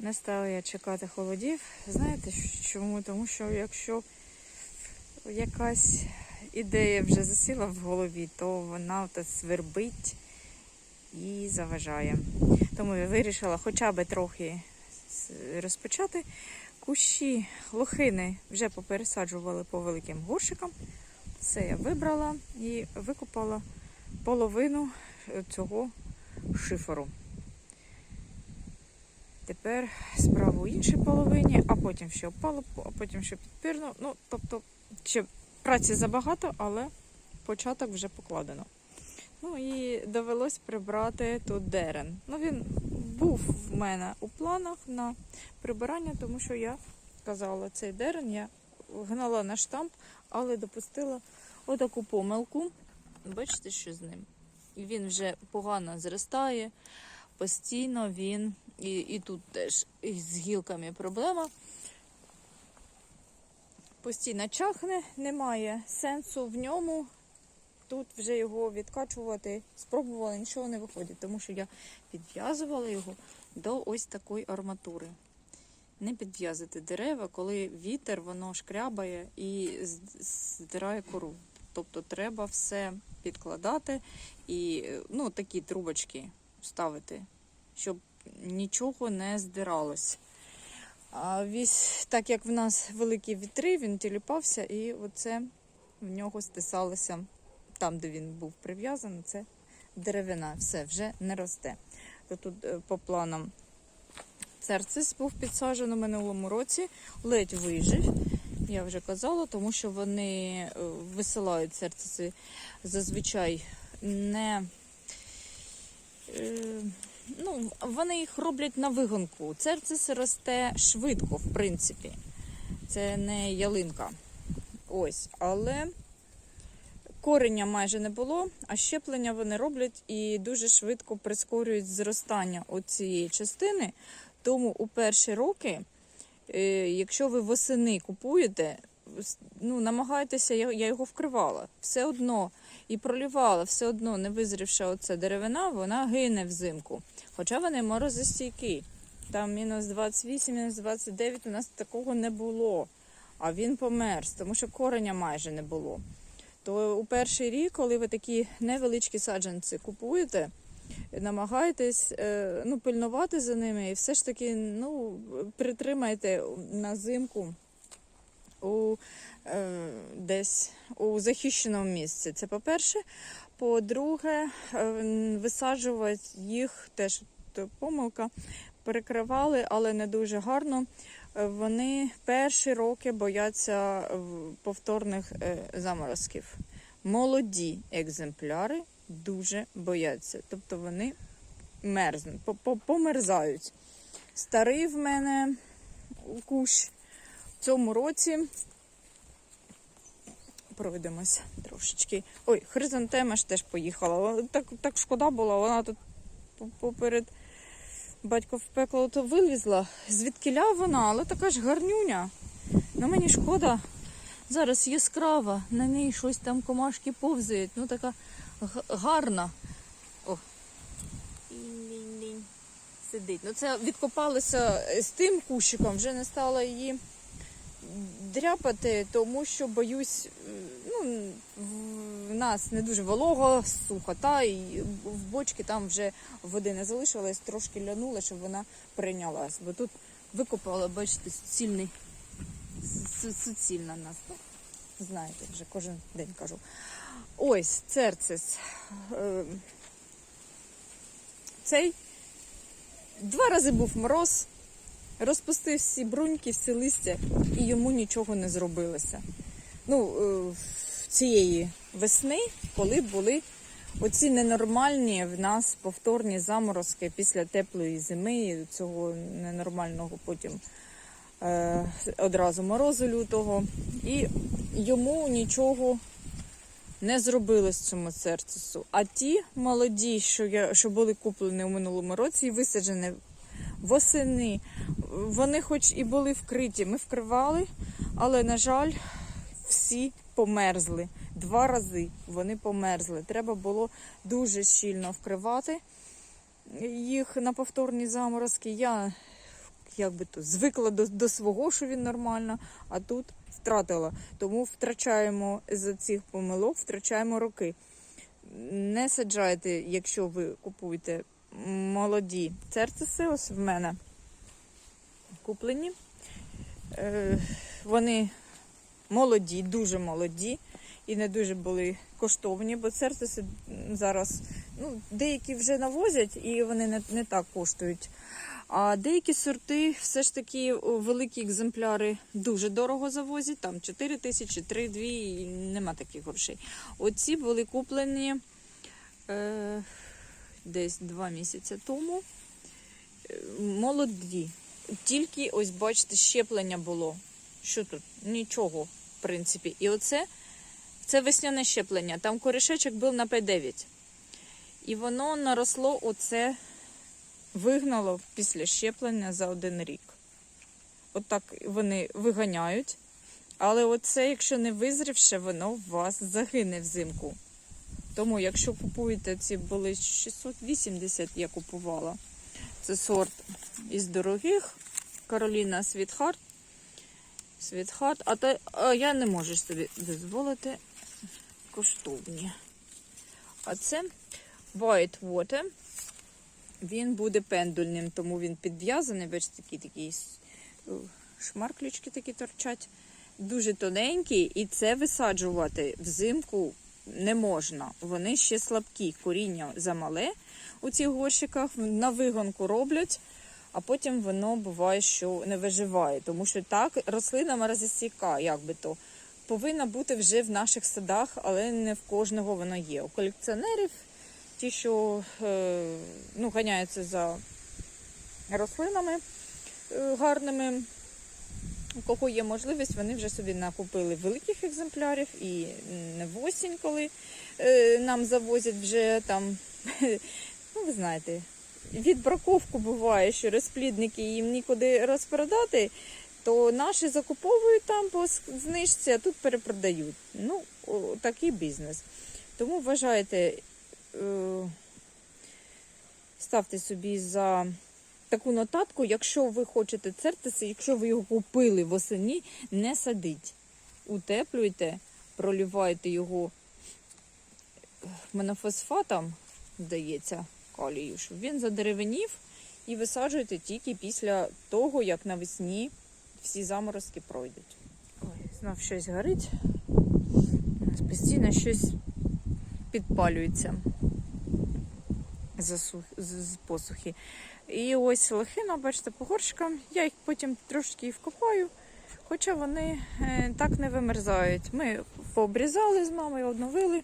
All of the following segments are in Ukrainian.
Не стала я чекати холодів. Знаєте чому? Тому що якщо якась ідея вже засіла в голові, то вона ото свербить і заважає. Тому я вирішила хоча б трохи розпочати. Кущі лохини вже попересаджували по великим горщикам. Це я вибрала і викопала половину е, цього шиферу. Тепер справа у іншій половині, а потім ще опалубку, а потім ще підпірну. Ну, тобто, ще праці забагато, але початок вже покладено. Ну і довелось прибрати тут дерен. Ну, він був в мене у планах на прибирання, тому що я казала, цей дерен я гнала на штамп, але допустила отаку помилку. Бачите, що з ним? І він вже погано зростає, постійно він, і, і тут теж із гілками проблема. Постійно чахне, немає сенсу в ньому. Тут вже його відкачувати спробувала, нічого не виходить, тому що я підв'язувала його до ось такої арматури. Не підв'язати дерева, коли вітер воно шкрябає і здирає кору. Тобто треба все підкладати і ну, такі трубочки ставити, щоб нічого не здиралось. А вісь, так як в нас великі вітри, він тіліпався, і оце в нього стисалося там, де він був прив'язаний, це деревина, все вже не росте. То тут е, по планам церцис був підсаджено в минулому році, ледь вижив. Я вже казала, тому що вони е, висилають церциси зазвичай не. Ну, вони їх роблять на вигонку. Церцис росте швидко, в принципі. Це не ялинка. Ось, але корення майже не було, а щеплення вони роблять і дуже швидко прискорюють зростання цієї частини. Тому у перші роки, е, якщо ви восени купуєте, ну, намагайтеся, я, його вкривала. Все одно і пролівала, все одно не визрівши оця деревина, вона гине взимку. Хоча вони морозостійкі. Там мінус 28, мінус 29 у нас такого не було. А він померз, тому що кореня майже не було. То у перший рік, коли ви такі невеличкі саджанці купуєте, намагайтесь е, ну, пильнувати за ними і все ж таки ну, притримайте на зимку у, е, десь у захищеному місці. Це по-перше. По-друге, е, висаджувати їх теж помилка. Перекривали, але не дуже гарно. Е, Вони перші роки бояться е, повторних е, заморозків. Молоді екземпляри дуже бояться. Тобто вони мерзнуть, по- по- померзають. Старий в мене кущ в цьому році. Пройдемось трошечки. Ой, хризантема ж теж поїхала. Так, так шкода була, вона тут поперед батько в пекло то вилізла. Звідкиля вона, але така ж гарнюня. Ну мені шкода. Зараз яскрава, на ній щось там комашки повзають. Ну така гарна. О. Сидить. Ну це відкопалося з тим кущиком, вже не стала її дряпати, тому що боюсь, ну, в нас не дуже волого, сухота, і в бочці там вже води не залишилось, трошки лянула, щоб вона прийнялась. Бо тут викопала, бачите, суцільний, суцільна нас. Знаєте, вже кожен день кажу. Ось церцис. Е, Цей два рази був мороз, розпустив всі бруньки, всі листя, і йому нічого не зробилося. Ну, е, цієї весни, коли були оці ненормальні в нас повторні заморозки після теплої зими, цього ненормального потім е, одразу морозу лютого. І йому нічого не зробилось цьому церцису. А ті молоді, що, я, що були куплені у минулому році і висаджені восени, вони хоч і були вкриті, ми вкривали, але, на жаль, всі померзли. Два рази вони померзли. Треба було дуже щільно вкривати їх на повторні заморозки. Я як би то звикла до, до свого, що він нормально, а тут втратила. Тому втрачаємо з цих помилок, втрачаємо роки. Не саджайте, якщо ви купуєте молоді церциси, ось в мене куплені. Е, Вони молоді, дуже молоді і не дуже були коштовні, бо церциси зараз ну, деякі вже навозять і вони не, не так коштують. А деякі сорти все ж таки великі екземпляри дуже дорого завозять, там 4 тисячі, 3, 2, і нема таких грошей. Оці були куплені е, десь 2 місяці тому. Е, Молоді. Тільки ось бачите, щеплення було. Що тут? Нічого, в принципі. І оце це весняне щеплення. Там корішечок був на П9. І воно наросло, оце вигнало після щеплення за один рік. Отак вони виганяють. Але оце, якщо не визрівше, воно у вас загине взимку. Тому, якщо купуєте ці були 680, я купувала. Це сорт із дорогих. Кароліна Світхарт. Світхарт. А, та, а я не можу собі дозволити коштовні. А це White Water. Він буде пендульним, тому він підв'язаний. Бачите, такі такі шмарключки такі торчать. Дуже тоненький, і це висаджувати взимку не можна. Вони ще слабкі, коріння замале у цих горщиках. На вигонку роблять, а потім воно буває, що не виживає. Тому що так рослина морозостійка, як би то, повинна бути вже в наших садах, але не в кожного вона є. У колекціонерів ті, що е, ну, ганяються за рослинами е, гарними. У кого є можливість, вони вже собі накупили великих екземплярів і не в осінь, коли е, нам завозять вже там, ну ви знаєте, відбраковку буває, що розплідники їм нікуди розпродати, то наші закуповують там по знижці, а тут перепродають. Ну, такий бізнес. Тому вважайте, е, ставте собі за таку нотатку, якщо ви хочете цертиси, якщо ви його купили восені, не садіть. Утеплюйте, пролівайте його монофосфатом, здається, калію, щоб він задеревенів і висаджуйте тільки після того, як навесні всі заморозки пройдуть. Ой, знов щось горить. Постійно щось підпалюється з, посухи. І ось лохина, бачите, по горшкам. Я їх потім трошки вкопаю, хоча вони е, так не вимерзають. Ми пообрізали з мамою, обновили.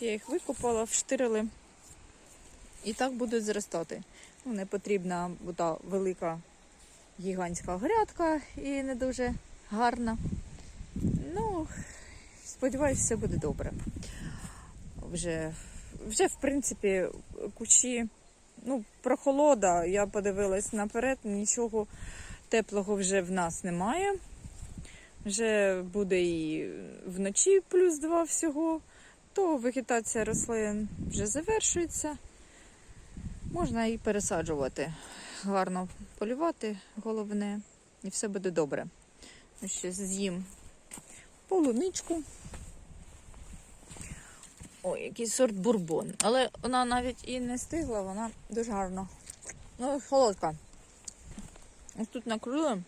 Я їх викопала, вштирили. І так будуть зростати. Ну, не потрібна та велика гігантська грядка і не дуже гарна. Ну, сподіваюся, все буде добре. Вже, вже в принципі, кучі ну, прохолода, я подивилась наперед, нічого теплого вже в нас немає. Вже буде і вночі плюс 2 всього, то вегетація рослин вже завершується. Можна і пересаджувати. Гарно полювати, головне, і все буде добре. Ну, Ще з'їм полуничку. Ой, який сорт бурбон. Але вона навіть і не стигла, вона дуже гарна. Ну, солодка. Ось тут накрили.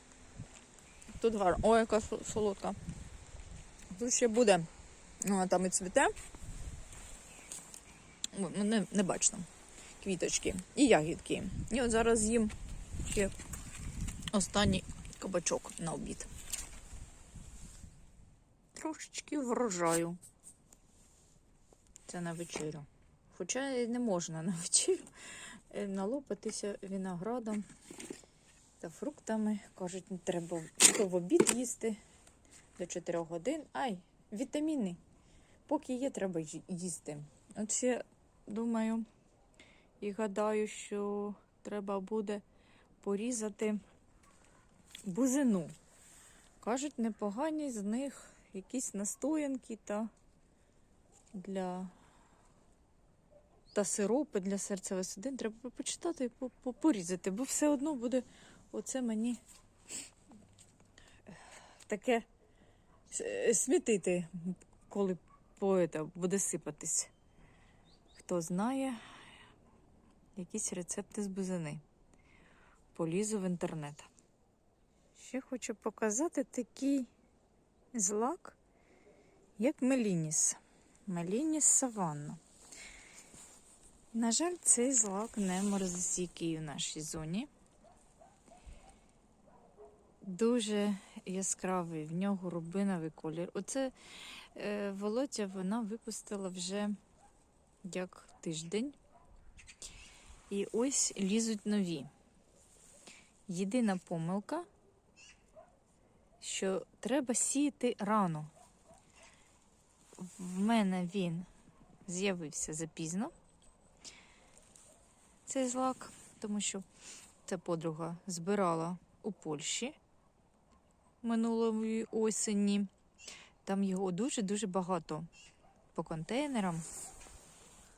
Тут гарно. Ой, яка солодка. Тут ще буде. Ну, а там і цвіте. Ну, не, не бачно. Квіточки і ягідки. І от зараз їм ще останній кабачок на обід. Трошечки врожаю. Це на вечерю. Хоча не можна на вечерю е, налопатися виноградом та фруктами. Кажуть, не треба в обід їсти до 4 годин. Ай, вітаміни. Поки є, треба їсти. От ще думаю і гадаю, що треба буде порізати бузину. Кажуть, непогані з них якісь настоянки та для та сиропи для серцевих судин. Треба почитати і по- по- порізати, бо все одно буде оце мені таке смітити, коли поета буде сипатись. Хто знає якісь рецепти з бузини. Полізу в інтернет. Ще хочу показати такий злак, як Мелініс. Мелініс саванна. На жаль, цей злак не морозостійкий у нашій зоні. Дуже яскравий, в нього рубиновий колір. Оце е, Володя вона випустила вже як тиждень. І ось лізуть нові. Єдина помилка, що треба сіяти рано. В мене він з'явився запізно, цей злак, тому що ця подруга збирала у Польщі минулої осені. Там його дуже-дуже багато по контейнерам.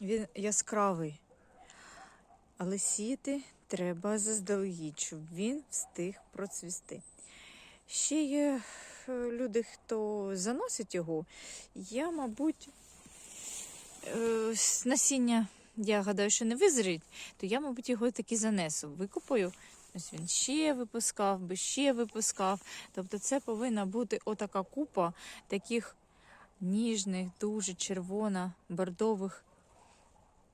Він яскравий. Але сіяти треба заздалегідь, щоб він встиг процвісти. Ще є е, люди, хто заносить його. Я, мабуть, е, насіння, я гадаю, що не визрить, то я, мабуть, його таки занесу. Викопаю. Ось він ще випускав, би ще випускав. Тобто це повинна бути отака купа таких ніжних, дуже червона, бордових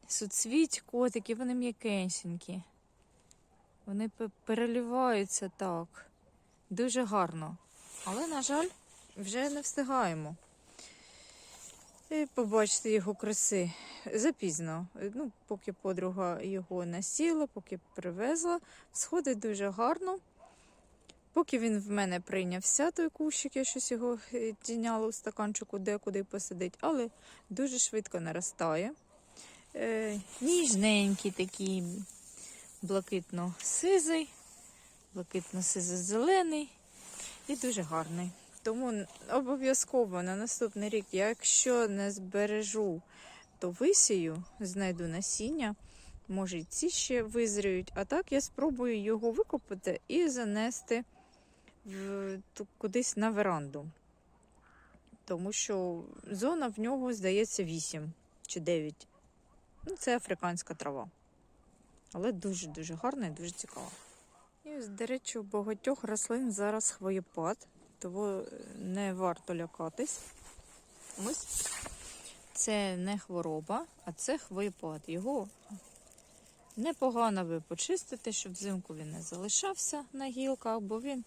суцвіть котики, вони м'якенькі. Вони пе- переливаються так. Дуже гарно. Але, на жаль, вже не встигаємо. І побачити його краси запізно. Ну, поки подруга його насіла, поки привезла, сходить дуже гарно. Поки він в мене прийнявся, той кущик, я щось його е, тіняла у стаканчику, де куди посадить, але дуже швидко наростає. Е, ніжненький такий блакитно-сизий, блакитно-сизо-зелений і дуже гарний. Тому обов'язково на наступний рік, якщо не збережу, то висію, знайду насіння. Може, і ці ще визріють. А так я спробую його викопати і занести в, кудись на веранду. Тому що зона в нього, здається, 8 чи 9. Ну, це африканська трава. Але дуже-дуже гарна і дуже цікава. І ось, до речі, у багатьох рослин зараз хвоєпад, тому не варто лякатись. Це не хвороба, а це хвоєпад. Його непогано би почистити, щоб взимку він не залишався на гілках, бо він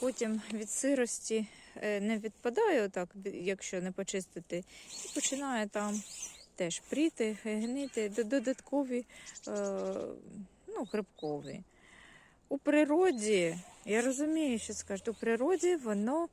потім від сирості е, не відпадає, отак, якщо не почистити, і починає там теж пріти, гнити, додаткові е, ну, грибкові. У природі, я розумію, що скажуть, у природі воно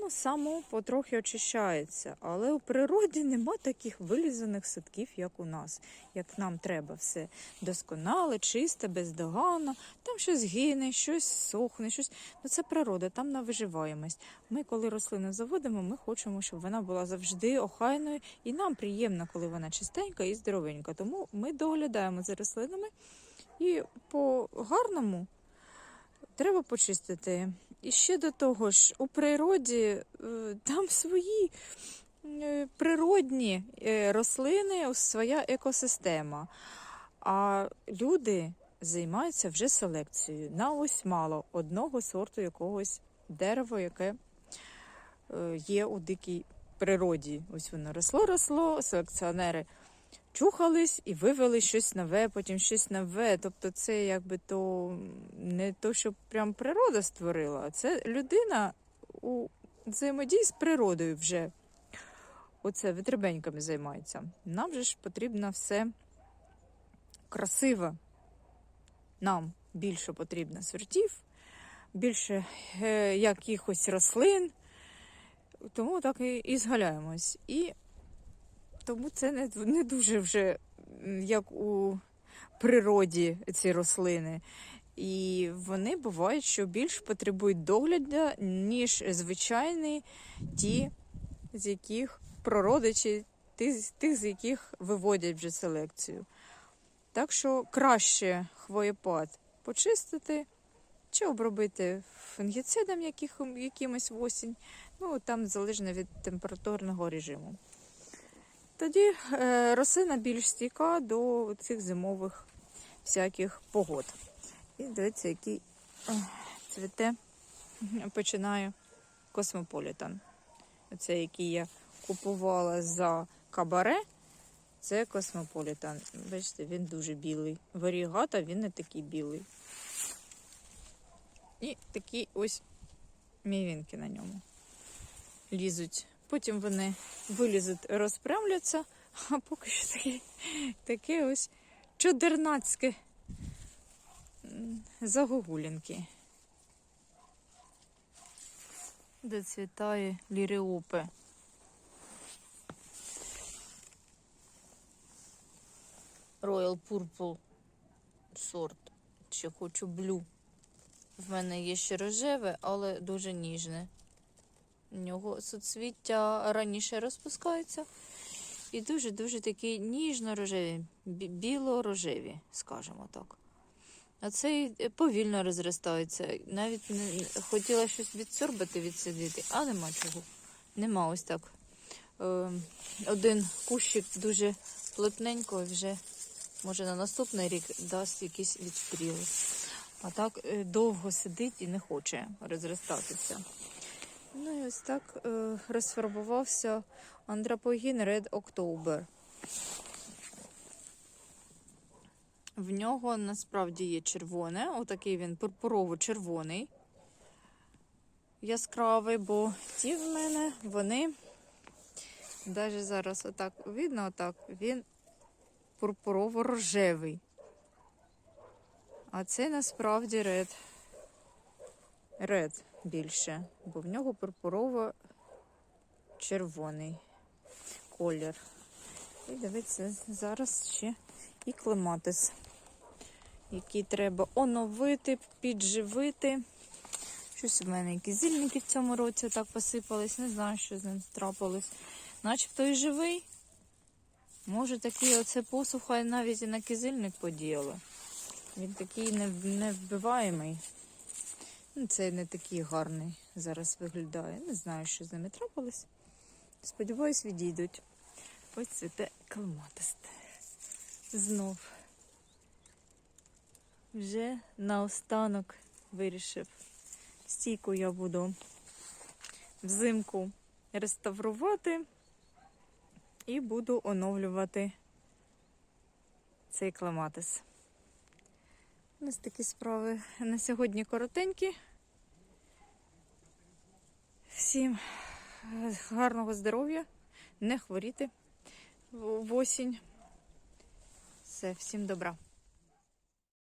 ну, само потрохи очищається, але у природі нема таких вилізаних садків, як у нас. Як нам треба все досконале, чисте, бездоганно. Там щось гине, щось сохне, щось. Ну це природа, там на виживаємость. Ми, коли рослину заводимо, ми хочемо, щоб вона була завжди охайною, і нам приємно, коли вона чистенька і здоровенька. Тому ми доглядаємо за рослинами і по гарному треба почистити. І ще до того ж, у природі е, там свої е, природні е, рослини, своя екосистема. А люди займаються вже селекцією. На ось мало одного сорту якогось дерева, яке є у дикій природі. Ось воно росло, росло, селекціонери чухались і вивели щось нове, потім щось нове. Тобто, це якби то не то, що прям природа створила, а це людина у взаємодії з природою вже. Оце витребеньками займається. Нам же ж потрібно все красиво. Нам більше потрібно сортів, більше е, якихось рослин. Тому так і, і згаляємось. І тому це не, не дуже вже як у природі ці рослини. І вони бувають, що більш потребують догляду, ніж звичайні ті, з яких прородичі, ті, тих, з яких виводять вже селекцію. Так що краще хвоєпад почистити чи обробити фунгіцидом якимось в осінь. Ну, там залежно від температурного режиму. Тоді е, рослина більш стійка до цих зимових всяких погод. І дивіться, який е, цвіте починає космополітан. Оце, який я купувала за кабаре. Це космополітан. Бачите, він дуже білий. Варігата, він не такий білий. І такі ось мівінки на ньому лізуть. Потім вони вилізуть, розпрямляться, а поки що таке, таке ось чудернацьке м, загогулінки. Де цвітає ліріопе. Royal Purple сорт. Ще хочу блю. В мене є ще рожеве, але дуже ніжне. У нього суцвіття раніше розпускаються. І дуже-дуже такі ніжно-рожеві, біло-рожеві, скажімо так. А цей повільно розростається. Навіть не хотіла щось відсорбати, відсидіти, а нема чого. Нема ось так. Е, один кущик дуже плотненько вже, може, на наступний рік дасть якісь відстріли. А так е, довго сидить і не хоче розростатися. Ну і ось так е, розфарбувався андрапогін Red October. В нього насправді є червоне, отакий він пурпурово-червоний, яскравий, бо ті в мене вони, навіть зараз отак видно, отак, він пурпурово-рожевий. А це насправді ред. Ред більше, бо в нього пурпурово-червоний колір. І дивіться, зараз ще і клематис, який треба оновити, підживити. Щось у мене якісь зільники в цьому році так посипались, не знаю, що з ним трапилось. Начебто і живий. Може, такий оце посуха навіть і на кизильник подіяла. Він такий не- невбиваємий. Ну, Цей не такий гарний зараз виглядає. Не знаю, що з ними трапилось. Сподіваюсь, відійдуть. Ось цвіте калматист. Знов. Вже наостанок вирішив. Стійку я буду взимку реставрувати і буду оновлювати цей кламатис. Ось такі справи на сьогодні коротенькі. Всім е, гарного здоров'я, не хворіти в осінь. Все, всім добра.